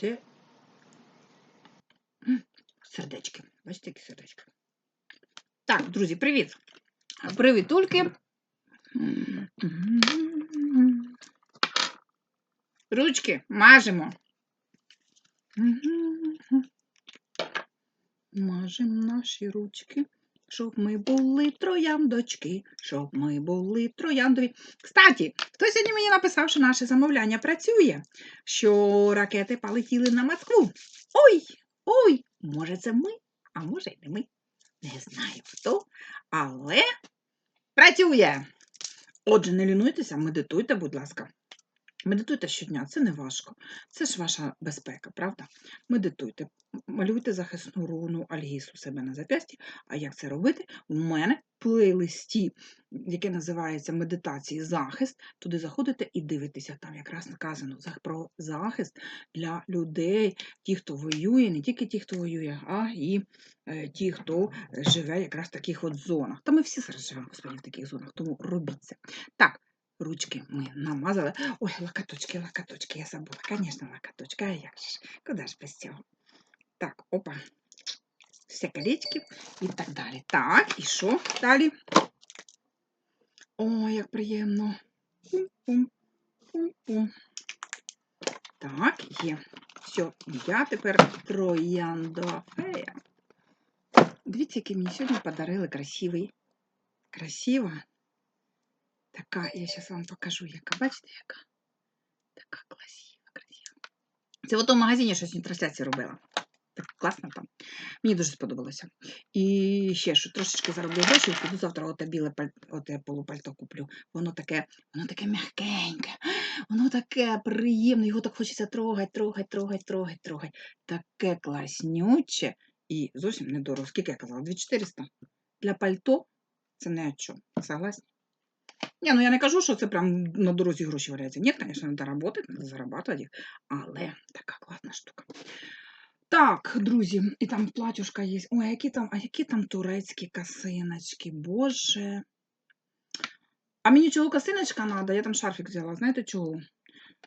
Це сердечки. Бачите, які сердечки. Так, друзі, привіт. Привітульки. Ручки мажемо. Мажемо наші ручки, щоб ми були трояндочки, щоб ми були трояндові. Кстати, хтось сьогодні мені написав, що наше замовляння працює, що ракети полетіли на Москву. Ой, ой, може це ми, а може й не ми. Не знаю хто, але працює. Отже, не лінуйтеся, медитуйте, будь ласка. Медитуйте щодня, це не важко. Це ж ваша безпека, правда? Медитуйте, малюйте захисну руну Альгісу себе на зап'ясті. А як це робити? У мене в плейлисті, яке називається Медитації захист. Туди заходите і дивитеся. Там якраз наказано про захист для людей, ті, хто воює, не тільки ті, хто воює, а і е, ті, хто живе якраз в таких от зонах. Та ми всі зараз живемо в таких зонах, тому робіть це. Так, ручки ми намазали. Ой, лакаточки, лакаточки, я забула. Звісно, лакаточки, а як же ж? Куди ж без цього? Так, опа. Все колечки і так далі. Так, і що далі? Ой, як приємно. Так, є. Все, я тепер троянда фея. Дивіться, який мені сьогодні подарили красивий. Красива. Така, я зараз вам покажу, яка. Бачите, яка? Така красива, красива. Це в тому магазині щось в трансляції робила. Так класно там. Мені дуже сподобалося. І ще що трошечки зароблю гроші, піду завтра оте біле паль... оте полупальто куплю. Воно таке, воно таке м'якеньке, воно таке приємне, його так хочеться трогать, трогать, трогать, трогать, трогать. Таке класнюче і зовсім недорого. Скільки я казала? 2400. Для пальто це не о чому. Согласні? Ні, ну я не кажу, що це прям на дорозі гроші валяються. Ні, звісно, треба працювати, треба зарабатувати їх, але така класна штука. Так, друзі, і там платюшка є. Ой, які там, а які там турецькі косиночки, боже. А мені чого косиночка треба? Я там шарфік взяла. Знаєте чого?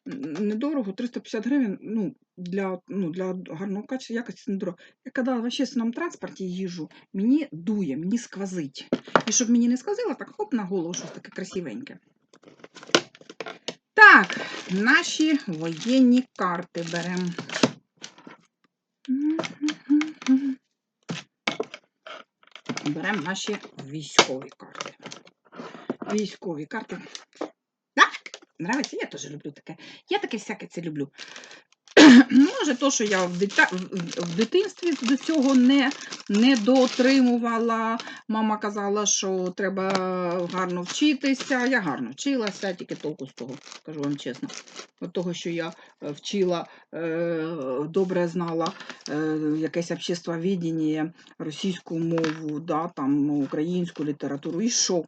Недорого, 350 гривень. Ну, для, ну, для гарного качества якості недорого. Я коли в общественному транспорті їжджу, мені дує, мені сквозить. І щоб мені не сквозило, так хоп на голову щось таке красивеньке. Так, наші воєнні карти беремо. Беремо наші військові карти. Військові карти. Нравиться, я теж люблю таке. Я таке всяке це люблю. Може, то, що я в, дитя... в- дитинстві до цього не, не дотримувала. Мама казала, що треба гарно вчитися. Я гарно вчилася, тільки толку з того, скажу вам чесно. От того, що я е, вчила, е, добре знала е, якесь обществовідіння, російську мову, да, там, українську літературу. І що?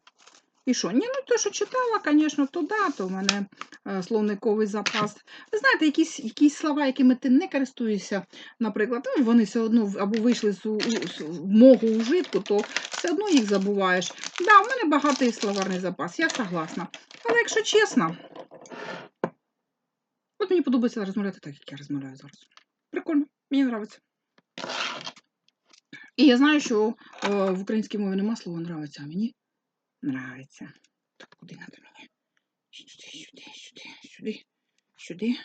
І що? Ні, ну те, що читала, звісно, то да, то в мене е, словниковий запас. Ви знаєте, якісь, якісь слова, якими ти не користуєшся, наприклад, ну, вони все одно або вийшли з, у- з мого ужитку, то все одно їх забуваєш. Да, в мене багатий словарний запас, я согласна. Але якщо чесно, от мені подобається розмовляти так, як я розмовляю зараз. Прикольно, мені подобається. І я знаю, що е, в українській мові нема слова нравиться, а мені нравиться. Так, куди надо мені? Сюди, сюди, сюди, сюди, сюди.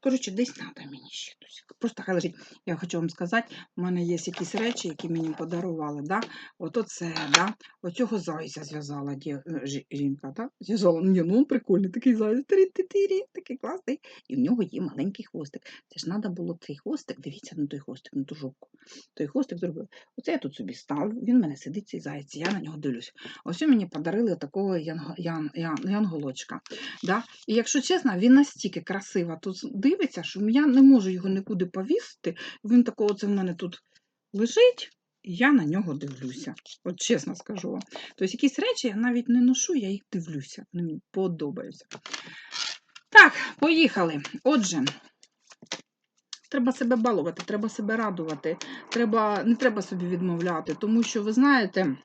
Коротше, десь треба мені ще. Просто хай лежить. Я хочу вам сказати, у мене є якісь речі, які мені подарували. Да? От оце, да? оцього зайця зв'язала е, жінка. Да? Зв'язала. Ну він прикольний такий. Тирі-тирі, такий класний. І в нього є маленький хвостик. Це ж треба було цей хвостик, дивіться на той хвостик, на ту жопку. Той хвостик зробив. Оце я тут собі ставлю, він в мене сидить цей заяць, я на нього дивлюсь. Ось мені подарили такого янго- ян, ян, янголочка. Да? І якщо чесно, він настільки красиво тут дивиться, що я не можу його нікуди повісити. Він такого це в мене тут лежить, і я на нього дивлюся. От чесно скажу вам. Тобто якісь речі я навіть не ношу, я їх дивлюся. Мені подобаються. Так, поїхали. Отже. Треба себе балувати, треба себе радувати, треба, не треба собі відмовляти, тому що ви знаєте,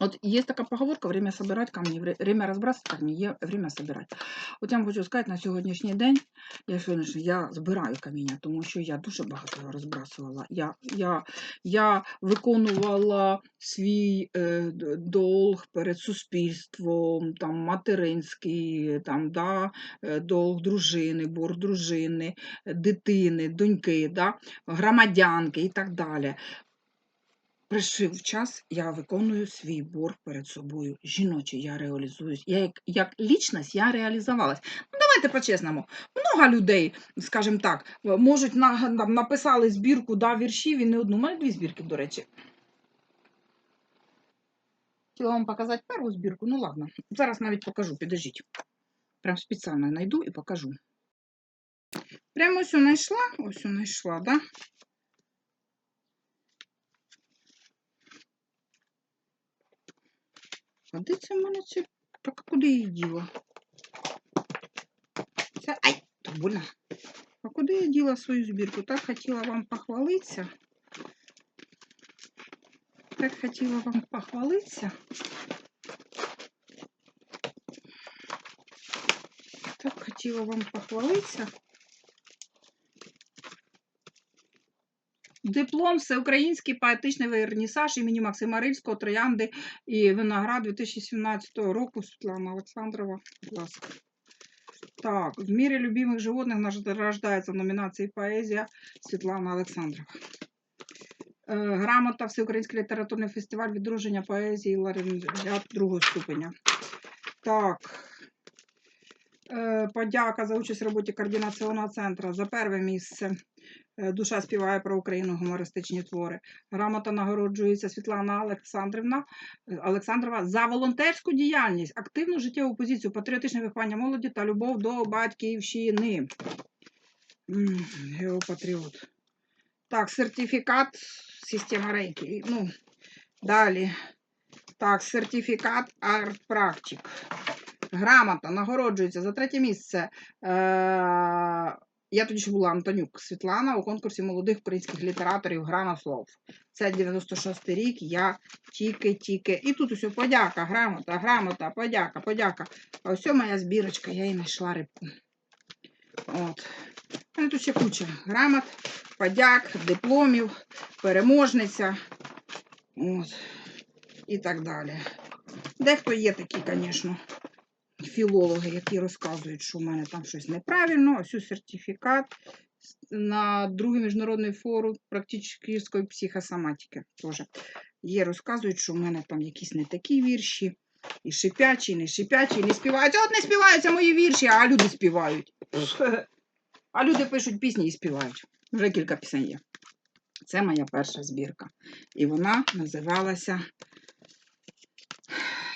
Вот есть такая поговорка время собирать камни, вре- время разбрасывать камни, є время собирать. От я вам хочу сказати, на сьогоднішній день я сьогодні я збираю каміння, тому що я дуже багато розбрасувала. Я, я, я виконувала свій е, долг перед суспільством, там материнський, там, да, е, долг дружини, борг дружини, е, дитини, доньки, да, громадянки і так далі. Прийшов час, я виконую свій борг перед собою. Жіночий, я реалізуюсь. Я як, як лічність я реалізувалась. Ну, давайте по-чесному. Много людей, скажімо так, можуть на, там, написали збірку да, віршів і не одну. У дві збірки, до речі. Хотіла вам показати першу збірку, ну ладно. Зараз навіть покажу, підождіть. Прям спеціально знайду і покажу. Прямо ось знайшла, ось знайшла, да? А де це в мене це? Так а куди її діла? Це... Ай, то больно. А куди я діла свою збірку? Так хотіла вам похвалитися. Так хотіла вам похвалитися. Так хотіла вам похвалитися. Диплом Всеукраїнський поетичний вернісаж імені Максима Рильського, Троянди і Виноград 2017 року Світлана Олександрова. Будь ласка. Так, в мире любимых животных награждается в номинации «Поэзия» Світлана Олександрова. Е, Грамота Всеукраїнський літературний фестиваль відродження поезії лауреат другого ступеня. Так. Е, Подяка за участь в роботі координаційного центру за перше місце. Е, Душа співає про Україну гумористичні твори. Грамота нагороджується Світлана Олександрівна е, Олександрова за волонтерську діяльність, активну життєву позицію, патріотичне виховання молоді та любов до батьківщини. Геопатріот. Так, сертифікат система рейки. Ну, далі. Так, сертифікат арт-практик. Грамота нагороджується за третє місце. Е- я тоді ще була Антонюк Світлана у конкурсі молодих українських літераторів Грана слов. Це 96-й рік. Я тільки-тільки. І тут усе подяка, грамота, грамота, подяка, подяка. А ось моя збірочка, я їй знайшла рибку. От. Мене тут ще куча грамот, подяк, дипломів, переможниця. От. І так далі. Дехто є такі, звісно, філологи, які розказують, що в мене там щось неправильно. Ось ось сертифікат на другий міжнародний форум практичної психосоматики. Теж є, розказують, що в мене там якісь не такі вірші. І шипячі, і не шипячі, і не співають. От не співаються мої вірші, а люди співають. А люди пишуть пісні і співають. Вже кілька пісень є. Це моя перша збірка. І вона називалася.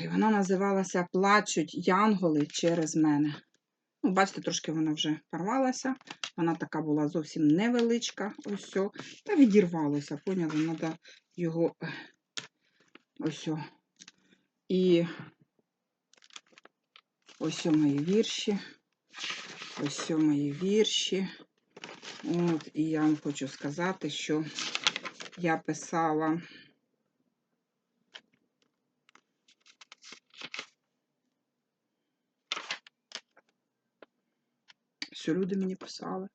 І вона називалася Плачуть янголи через мене. Ну, бачите, трошки вона вже порвалася. Вона така була зовсім невеличка. Ось. сьо. Та відірвалося, поняли? Треба його ось. сьо. І ось сьо мої вірші. Ось сьо мої вірші. От, і я вам хочу сказати, що я писала. Що люди мені писали.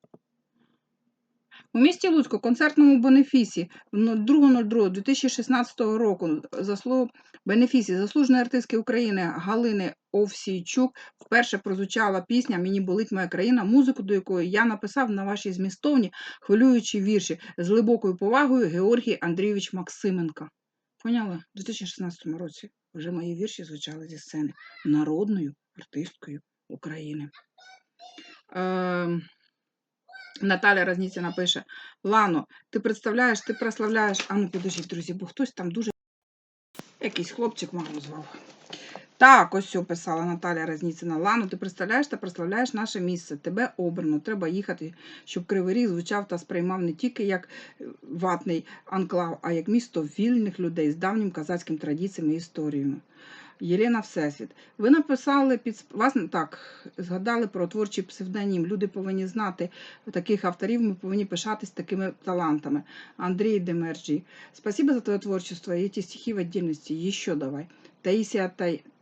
У місті Луцьку концертному бенефісі ну, 2.02.2016 року заслу... бенефісі заслуженої артистки України Галини Овсійчук вперше прозвучала пісня Мені болить моя країна, музику до якої я написав на вашій змістовні хвилюючі вірші з глибокою повагою Георгій Андрійович Максименко. Поняли? У 2016 році вже мої вірші звучали зі сцени народною артисткою України. Ем, Наталя Разніцина пише: Лано, ти представляєш, ти прославляєш. А ну підождіть, друзі, бо хтось там дуже. Якийсь хлопчик маму звав. Так, ось що писала Наталя Разніцина. Лано, ти представляєш та прославляєш наше місце. Тебе обрано. Треба їхати, щоб Кривий Ріг звучав та сприймав не тільки як е, ватний анклав, а як місто вільних людей з давнім казацьким традиціями і історіями. Єлена Всесвіт. Ви написали під вас так згадали про творчий псевдонім. Люди повинні знати таких авторів. Ми повинні пишатись такими талантами. Андрій Демерджі. Спасибо за твоє творчество эти стихи в отдельности. Еще давай. Таїсія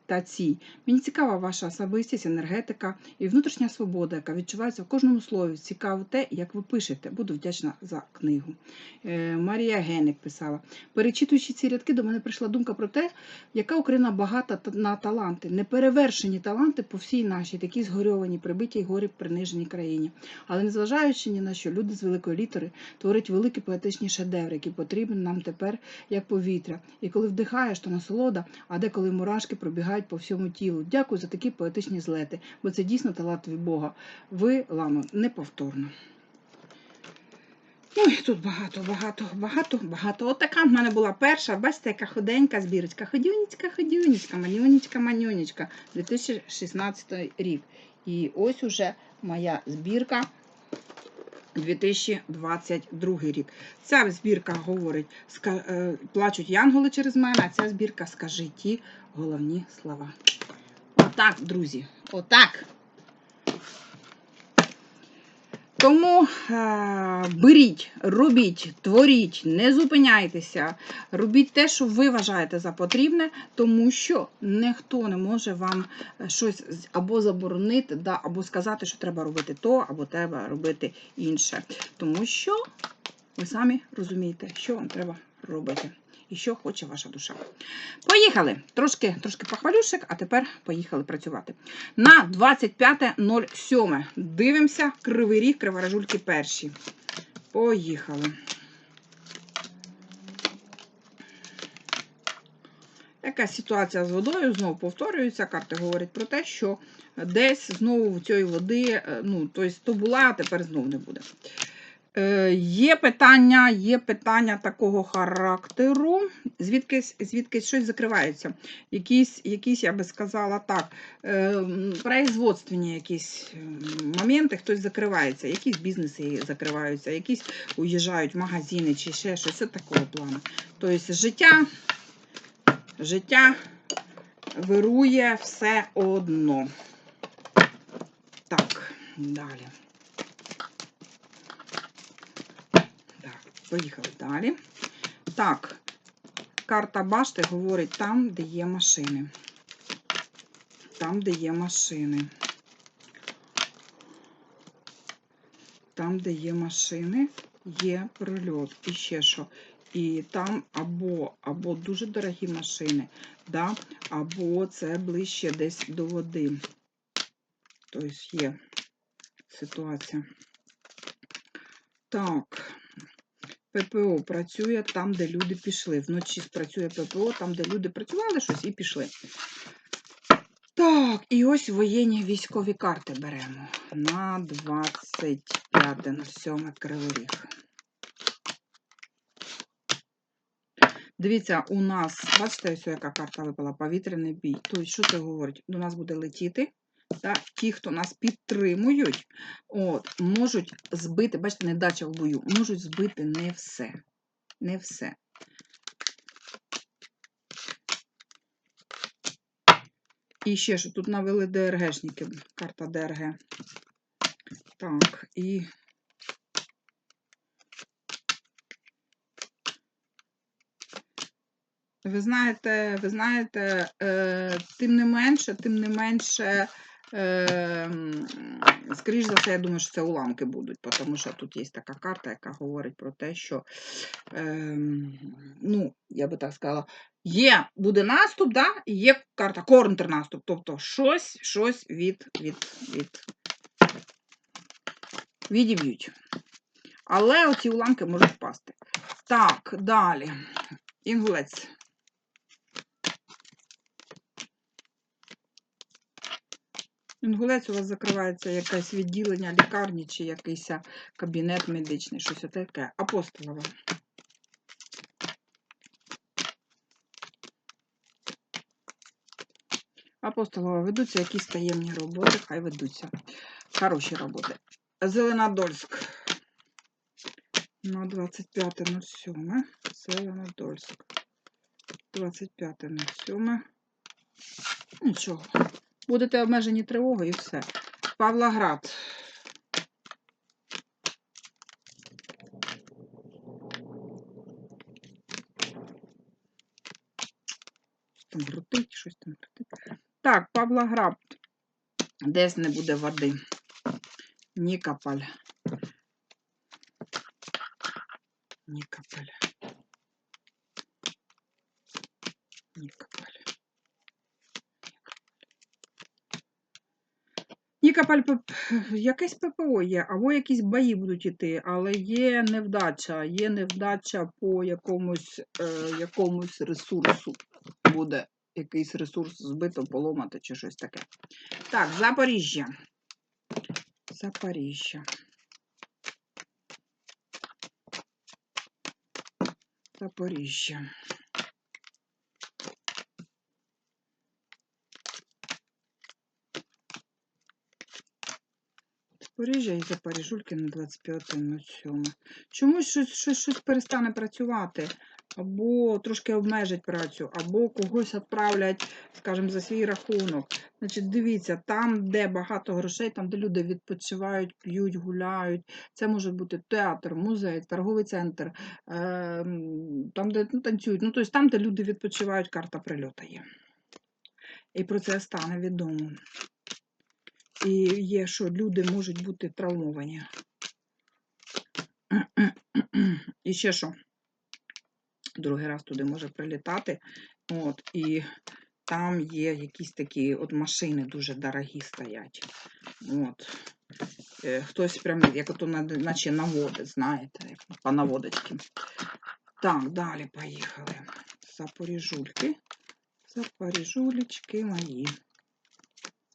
та, Таці. Мені цікава ваша особистість, енергетика і внутрішня свобода, яка відчувається в кожному слові. Цікаво те, як ви пишете. Буду вдячна за книгу. Е, Марія Геник писала. Перечитуючи ці рядки, до мене прийшла думка про те, яка Україна багата на таланти, неперевершені таланти по всій нашій, такій згорьованій, прибитій горі приниженій країні. Але незважаючи ні на що, люди з великої літери творять великі поетичні шедеври, які потрібні нам тепер як повітря. І коли вдихаєш, то насолода, а деколи мурашки пробігають по всьому тілу. Дякую за такі поетичні злети, бо це дійсно талант від Бога. Ви, Лано, неповторно. Ой, тут багато, багато, багато, багато. От в мене була перша. Бачите, яка худенька збірочка. Ходюнечка, ходюнечка, манюнечка, манюнечка. 2016 рік. І ось уже моя збірка 2022 рік. Ця збірка говорить, е, плачуть янголи через мене, а ця збірка скажи ті головні слова. Отак, друзі. Отак. Тому е, беріть, робіть, творіть, не зупиняйтеся, робіть те, що ви вважаєте за потрібне, тому що ніхто не може вам е, щось або заборонити, да, або сказати, що треба робити то, або треба робити інше. Тому що ви самі розумієте, що вам треба робити і що хоче ваша душа. Поїхали! Трошки, трошки похвалюшек, а тепер поїхали працювати. На 25.07. Дивимося кривий ріг, криворожульки перші. Поїхали. Якась ситуація з водою знову повторюється. Карти говорять про те, що десь знову в цієї води, е, ну, тобто то була, а тепер знову не буде. Е, є питання, є питання такого характеру, звідкись, звідкись щось закривається. Якісь, якісь, я би сказала так, е, производственні якісь моменти, хтось закривається, якісь бізнеси закриваються, якісь уїжджають в магазини чи ще щось от такого плану. Тобто життя, життя вирує все одно. Так, далі. Поїхали далі. Так, карта башти говорить там, де є машини. Там, де є машини. Там, де є машини, є прильот. І ще що. І там або, або дуже дорогі машини, да? або це ближче десь до води. Тобто є ситуація. Так. ППО працює там, де люди пішли. Вночі спрацює ППО, там, де люди працювали щось і пішли. Так, і ось воєнні військові карти беремо на 25 на 7 Кривий Ріг. Дивіться, у нас, бачите, ось яка карта випала, повітряний бій. Тобто, що це говорить? До нас буде летіти. Та, ті, хто нас підтримують, от, можуть збити, бачите, недача в бою, можуть збити не все. Не все. І ще що тут навели ДРГшники, карта ДРГ. Так, і. Ви знаєте, ви знаєте, е, тим не менше, тим не менше, е, скоріш за все, я думаю, що це уламки будуть, тому що тут є така карта, яка говорить про те, що, е, ну, я би так сказала, є, буде наступ, да, і є карта контрнаступ, тобто щось, щось від, від, від, відіб'ють. Але оці уламки можуть впасти. Так, далі. Інгулець. Інгулець у вас закривається якесь відділення лікарні чи якийсь кабінет медичний, щось таке. Апостолова. Апостолова ведуться якісь таємні роботи, хай ведуться. Хороші роботи. Зеленодольськ. На 25.07. Зеленодольськ. 25.07. Нічого. Будете обмежені тривогою і все. Павлоград. там крутить, щось там крутить. Так, Павлоград. Десь не буде води. Нікополь. Нікополь. Нікополь. П- якесь ППО є, або якісь бої будуть іти, але є невдача, є невдача по якомусь, е, якомусь ресурсу. Буде якийсь ресурс збито, поломати чи щось таке. Так, Запоріжжя. Запоріжжя. Запоріжжя. Запоріжжя і Запоріжульки на 25.07. Чомусь щось, щось, щось перестане працювати, або трошки обмежить працю, або когось відправлять, скажімо, за свій рахунок. Значить, дивіться, там, де багато грошей, там, де люди відпочивають, п'ють, гуляють. Це може бути театр, музей, торговий центр, ем, там, де ну, танцюють. Ну, тобто там, де люди відпочивають, карта прильоту є. І про це стане відомо. І є, що люди можуть бути травмовані. І ще що? Другий раз туди може прилітати. От, і там є якісь такі от машини дуже дорогі стоять. От. Е, Хтось прям, як ото наче наводить, знаєте, як по наводочці. Так, далі поїхали. Запоріжульки. Запоріжулечки мої.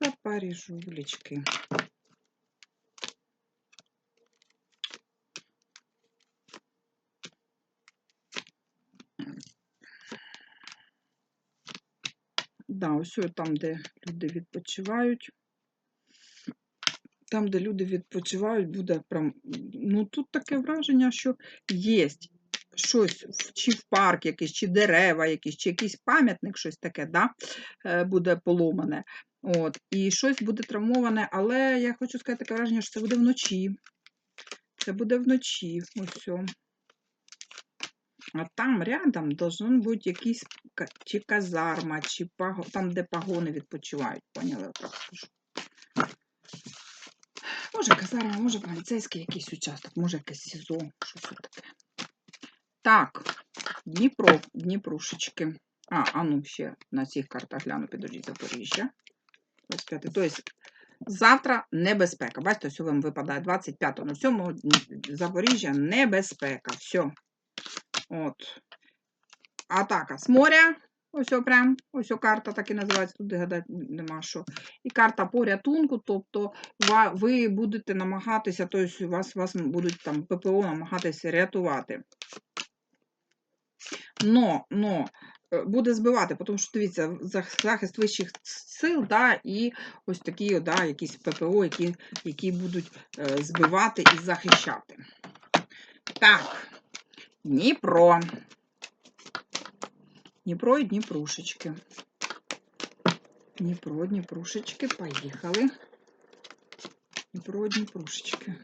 Запоріжулечки. Да, ось ось там, де люди відпочивають. Там, де люди відпочивають, буде прям. Ну, тут таке враження, що є щось, чи в парк якийсь, чи дерева якісь, чи якийсь пам'ятник, щось таке, да, е, буде поломане. От, і щось буде травмоване, але я хочу сказати таке враження, що це буде вночі. Це буде вночі. Ось. А там рядом должен бути якийсь чи казарма, чи паго... там, де пагони відпочивають. Поняли? Скажу. Може казарма, може поліцейський якийсь участок, може якесь СІЗО, щось таке. Так, Дніпро, Дніпрушечки. А, а ну ще на цих картах гляну, підождіть, Запоріжжя. 25. Тобто завтра небезпека. Бачите, ось вам випадає 25 на 7 Запоріжжя небезпека. Все. От. Атака з моря. Ось прям, ось карта так і називається, тут гадати нема що. І карта по рятунку, тобто ви будете намагатися, тобто вас, вас будуть там ППО намагатися рятувати. Но, но буде збивати, тому що дивіться, захист вищих сил, да, і ось такі, да, якісь ППО, які, які будуть е, збивати і захищати. Так, Дніпро. Дніпро і Дніпрушечки. Дніпро, Дніпрушечки, поїхали. Дніпро, Дніпрушечки.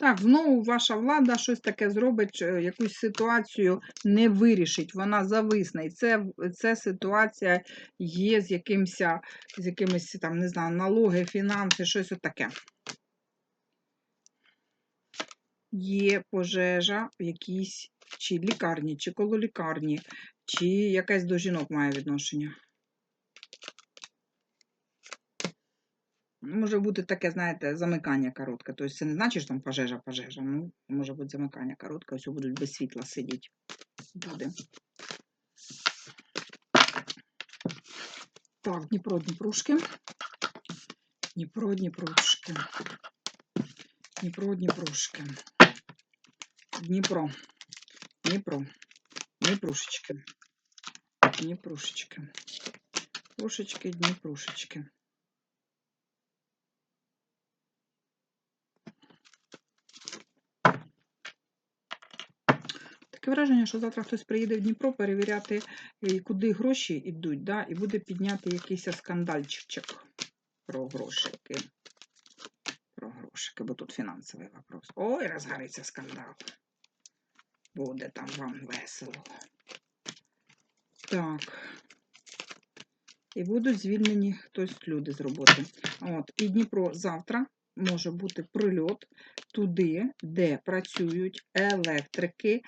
Так, знову ваша влада щось таке зробить, е, якусь ситуацію не вирішить, вона зависне. І це, це ситуація є з якимось, з якимись там, не знаю, налоги, фінанси, щось отаке. Є пожежа в якійсь чи лікарні, чи коло лікарні, чи якась до жінок має відношення. Може бути таке, знаєте, замикання коротке. Тобто це не значить, що там пожежа, пожежа. Ну, може бути замикання коротке, ось будуть без світла сидіти. Люди. Так, Дніпро, Дніпрушки. Дніпро, Дніпрушки. Дніпро, Дніпрушки. Дніпро. Дніпро. Дніпрушечки. Дніпрушечки. Пушечки, Дніпрушечки. Таке враження, що завтра хтось приїде в Дніпро перевіряти, е, куди гроші йдуть, да, і буде підняти якийсь скандальчик про гроші. про грошики, бо тут фінансовий вопрос. Ой, розгориться скандал. Буде там вам весело. Так. І будуть звільнені хтось люди з роботи. От, і Дніпро завтра може бути прильот туди, де працюють електрики.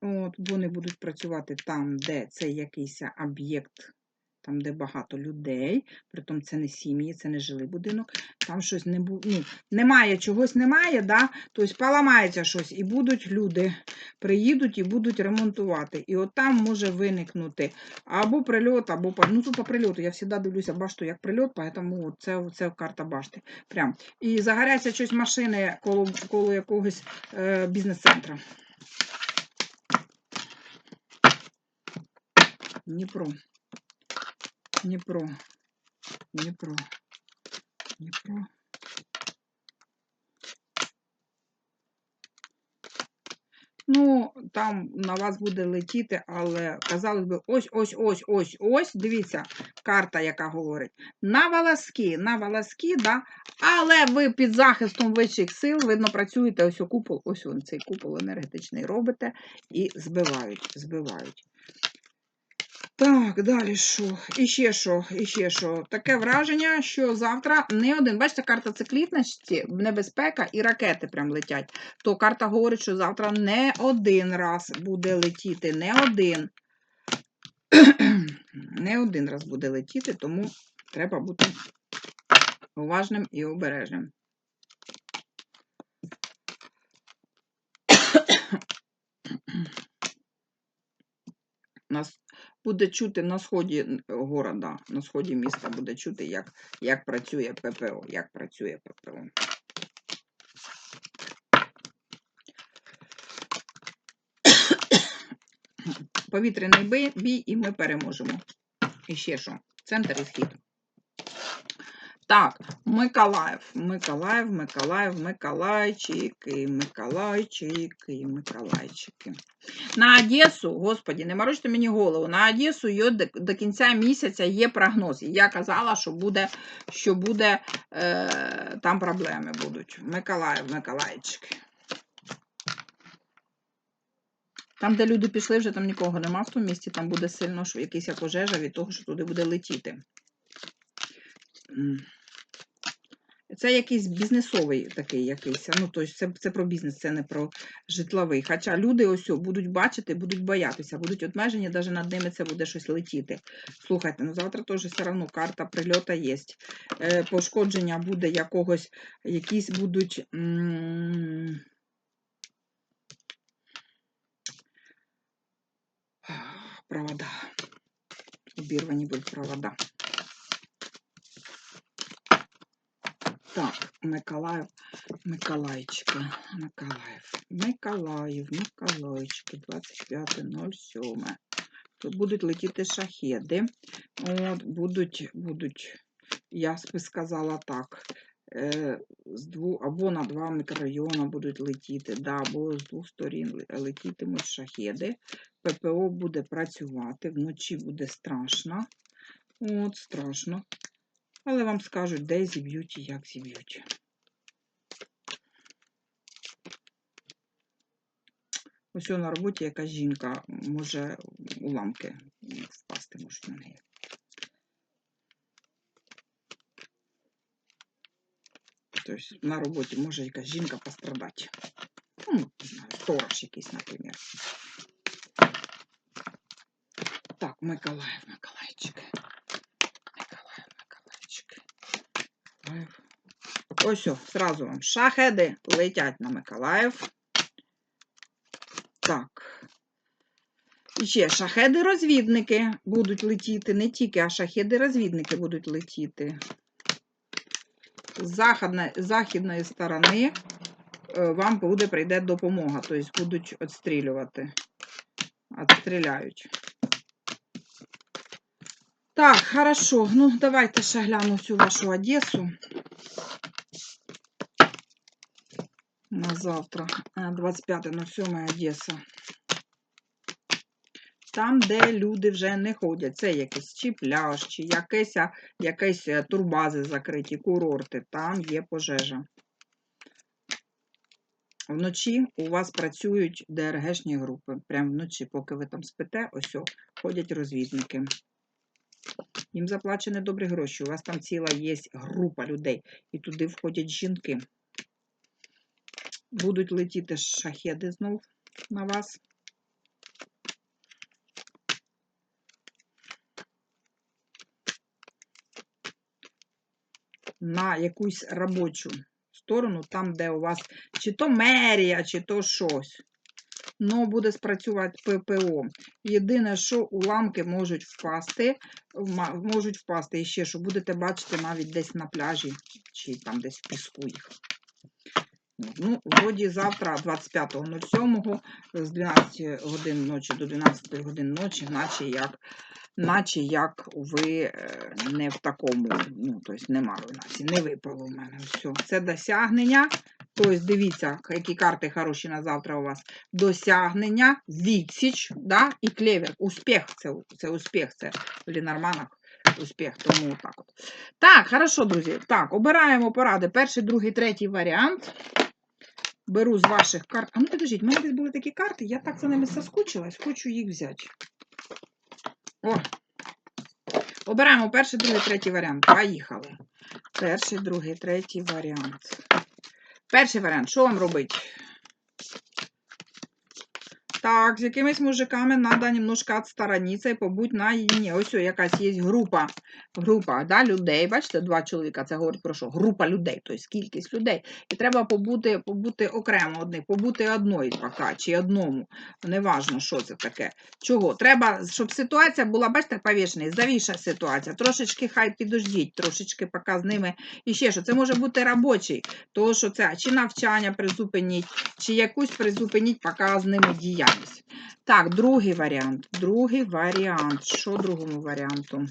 От, вони будуть працювати там, де це якийсь об'єкт, там, де багато людей, притом це не сім'ї, це не жилий будинок, там щось не бу... ну, немає, чогось немає, да? тобто поламається щось, і будуть люди, приїдуть і будуть ремонтувати. І от там може виникнути або прильот, або ну тут по прильоту. Я завжди дивлюся башту як прильот, тому це, це карта башти. Прям. І загоряться щось машини коло, коло якогось е, бізнес-центру. Дніпро. Дніпро. Дніпро. Дніпро. Ну, там на вас буде летіти, але казалось би, ось, ось. Дивіться, карта, яка говорить. На волоски, на волоски, да? але ви під захистом вищих сил, видно, працюєте ось о купол, ось он цей купол енергетичний робите і збивають, збивають. Так, далі що? І ще що, і ще що. Таке враження, що завтра не один. Бачите, карта циклітності, небезпека і ракети прям летять. То карта говорить, що завтра не один раз буде летіти, не один. не один раз буде летіти, тому треба бути уважним і обережним. Нас буде чути на сході города, на сході міста буде чути, як, як працює ППО, як працює ППО. Повітряний бій, і ми переможемо. І ще що? Центр і схід. Так, Миколаїв, Миколаїв, Миколаїв, Миколайчики, Миколайчики, Миколайчики. На Одесу, господі, не морочте мені голову, на Одесу є до, до кінця місяця є прогноз. І я казала, що буде, що буде е, там проблеми будуть. Миколаїв, Миколайчики. Там, де люди пішли, вже там нікого нема в тому місті, там буде сильно якась пожежа від того, що туди буде летіти. Це якийсь бізнесовий такий якийсь. Ну, тобто це, це про бізнес, це не про житловий. Хоча люди ось будуть бачити, будуть боятися, будуть обмежені, навіть над ними це буде щось летіти. Слухайте, ну завтра теж все одно карта прильота є. Е, пошкодження буде якогось, якісь будуть. м, Провода. Обірвані будуть провода. Так, Миколаїв, Миколайчика, Миколаїв, Миколаїв, Миколайчики, 25.07. Тут будуть летіти шахеди. От, будуть, будуть, я би сказала так, е, з двох, або на два мікрорайони будуть летіти, да, або з двох сторін летітимуть шахеди. ППО буде працювати, вночі буде страшно. От, страшно. Але вам скажуть, де зіб'ють і як зіб'ють. Ось на роботі якась жінка може уламки спасти можуть на неї. Тобто на роботі може якась жінка пострадати. Ну, не знаю, сторож якийсь, наприклад. Так, Миколаїв, Миколайчик. Миколаїв, Миколайчик. Миколаїв. Ось, о, сразу вам шахеди летять на Миколаїв. Так. І ще шахеди-розвідники будуть летіти, не тільки, а шахеди-розвідники будуть летіти. З західної, західної сторони е, вам буде прийде допомога, тобто будуть відстрілювати. Відстріляють. Так, хорошо. Ну, давайте ще гляну всю вашу Одесу. На завтра. Е, 25.07 Одеса. Там, де люди вже не ходять. Це якийсь чи пляж, чи якесь, якесь е, турбази закриті, курорти. Там є пожежа. Вночі у вас працюють ДРГшні групи. Прямо вночі, поки ви там спите, ось ходять розвідники. Їм заплачені добрі гроші. У вас там ціла є група людей, і туди входять жінки. Будуть летіти шахеди знов на вас. На якусь робочу сторону, там, де у вас чи то мерія, чи то щось. Ну, буде спрацювати ППО. Єдине, що уламки можуть впасти, можуть впасти ще, що будете бачити навіть десь на пляжі, чи там десь в піску їх. Ну, вроді завтра, 25.07, з 12 годин ночі до 12 годин ночі, наче як, наче як ви е, не в такому, ну, тобто нема руйнації, не випало в мене. Все. Це досягнення. Тобто, дивіться, які карти хороші на завтра у вас. Досягнення, відсіч, да? і клевер. Успіх це, це успіх, це в Лінарманах успіх, тому так от. Так, хорошо, друзі. Так, обираємо поради. Перший, другий, третій варіант. Беру з ваших карт. А ну підождіть, в мене десь були такі карти, я так за ними соскучилась, хочу їх взяти. О! Обираємо перший, другий, третій варіант. Поїхали. Перший, другий, третій варіант. Перший варіант. Що вам робити? Так, з якимись мужиками треба немножко відсторонитися і побудь наїдні. Ось о, якась є група. Група да, людей. Бачите, два чоловіка. Це говорить про що? Група людей, тобто кількість людей. І треба побути, побути окремо одних, побути одної поки, чи одному. Неважно, що це таке. Чого? Треба, щоб ситуація була, бачите, повішений, завіша ситуація. Трошечки хай підождіть, трошечки поки з ними. І ще що, це може бути робочий, того що це чи навчання призупиніть, чи якусь призупиніть, поки з ними діяльність. Так, другий варіант. Другий варіант. Що другому варіанту?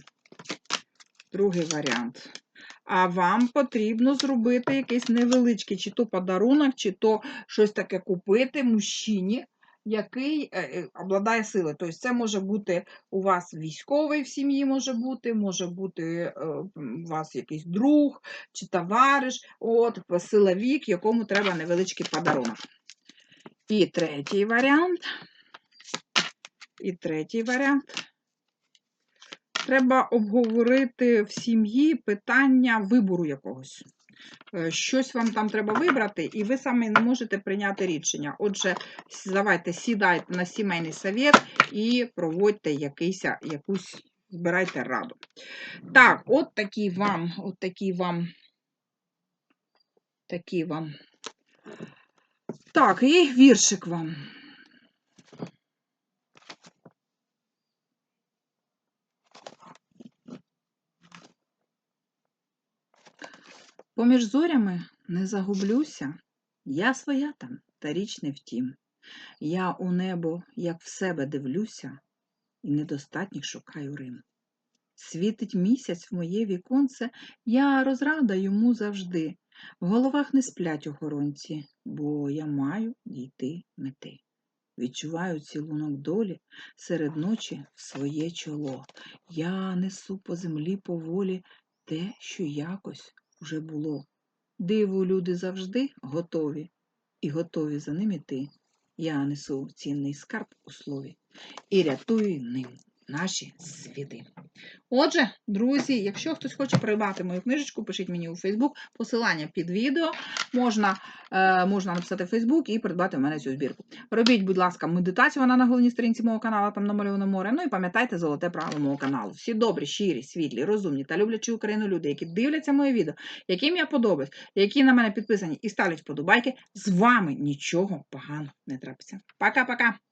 Другий варіант. А вам потрібно зробити якийсь невеличкий, чи то подарунок, чи то щось таке купити мужчині, який е, е, обладає силою. Тобто це може бути у вас військовий в сім'ї, може бути, може бути е, у вас якийсь друг чи товариш, от, силовік, якому треба невеличкий подарунок. І третій варіант. І третій варіант. Треба обговорити в сім'ї питання вибору якогось. Е, Щось вам там треба вибрати, і ви самі не можете прийняти рішення. Отже, давайте сідайте на сімейний совет і проводьте якийсь, якусь, збирайте раду. Так, от такий вам, от такий вам, такий вам. Так, і віршик вам. Поміж зорями не загублюся, я своя там, та річ не втім. Я у небо, як в себе дивлюся, і недостатніх шукаю Рим. Світить місяць в моє віконце, я розрада йому завжди. В головах не сплять охоронці, бо я маю дійти мети. Відчуваю цілунок долі серед ночі в своє чоло. Я несу по землі поволі те, що якось вже було. Диву люди завжди готові, і готові за ним іти. Я несу цінний скарб у слові і рятую ним наші сліди. Отже, друзі, якщо хтось хоче придбати мою книжечку, пишіть мені у Фейсбук, посилання під відео. Можна, е, можна написати в Фейсбук і придбати в мене цю збірку. Робіть, будь ласка, медитацію, вона на головній сторінці мого каналу, там намальоване море. Ну і пам'ятайте золоте правило мого каналу. Всі добрі, щирі, світлі, розумні та люблячі Україну люди, які дивляться моє відео, яким я подобаюсь, які на мене підписані і ставлять вподобайки, з вами нічого поганого не трапиться. Пока-пока!